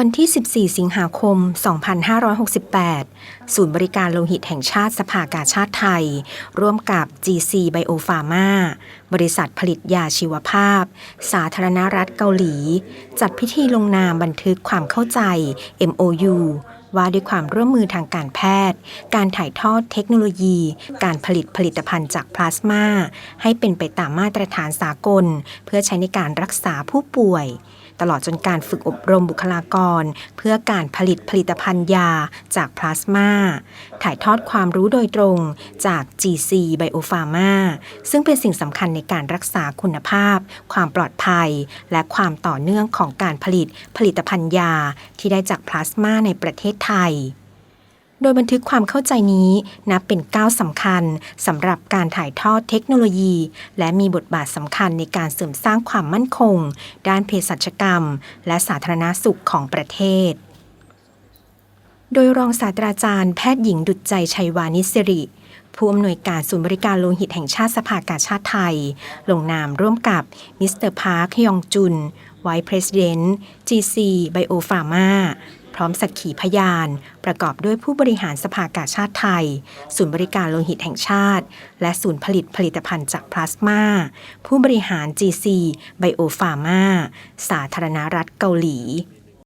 วันที่ 14 สิงหาคม 2568 ศูนย์บริการโลหิตแห่งชาติสภากาชาติไทย ร่วมกับ GC Biopharma บริษัทผลิตยาชีวภาพ สาธารณรัฐเกาหลี จัดพิธีลงนามบันทึกความเข้าใจ MOU ว่าด้วยความร่วมมือทางการแพทย์ การถ่ายทอดเทคโนโลยี การผลิตผลิตภัณฑ์จากพลาสมา ให้เป็นไปตามมาตรฐานสากล เพื่อใช้ในการรักษาผู้ป่วย ตลอดจนการฝึกอบรมบุคลากร เพื่อการผลิตผลิตภัณฑ์ยาจากพลาสมาถ่ายทอดความรู้โดยตรงจาก GC Biopharma ซึ่งเป็นสิ่งสำคัญในการรักษาคุณภาพ ความปลอดภัย และความต่อเนื่องของการผลิตผลิตภัณฑ์ยาที่ได้จากพลาสมาในประเทศไทย โดยบันทึกความเข้าใจนี้นับเป็นก้าวสำคัญสำหรับการถ่ายทอดเทคโนโลยี และมีบทบาทสำคัญในการเสริมสร้างความมั่นคง ด้านเภสัชกรรม และสาธารณาสุขของประเทศ โดยรองศาสตราจารย์แพทย์หญิงดุจใจชัยวานิสิริผู้อำนวยการศูนย์บริการโลหิตแห่งชาติสภากาชาติไทย ลงนามร่วมกับมิสเตอร์พาร์คยองจุนไวท์เพรสเดนต์ GC Biopharma พร้อมสักขีพยาน ประกอบด้วยผู้บริหารสภากาชาติไทย ศูนย์บริการโลหิตแห่งชาติ และศูนย์ผลิตผลิตภัณฑ์จากพลาสมา ผู้บริหาร GC Biopharma สาธารณรัฐเกาหลี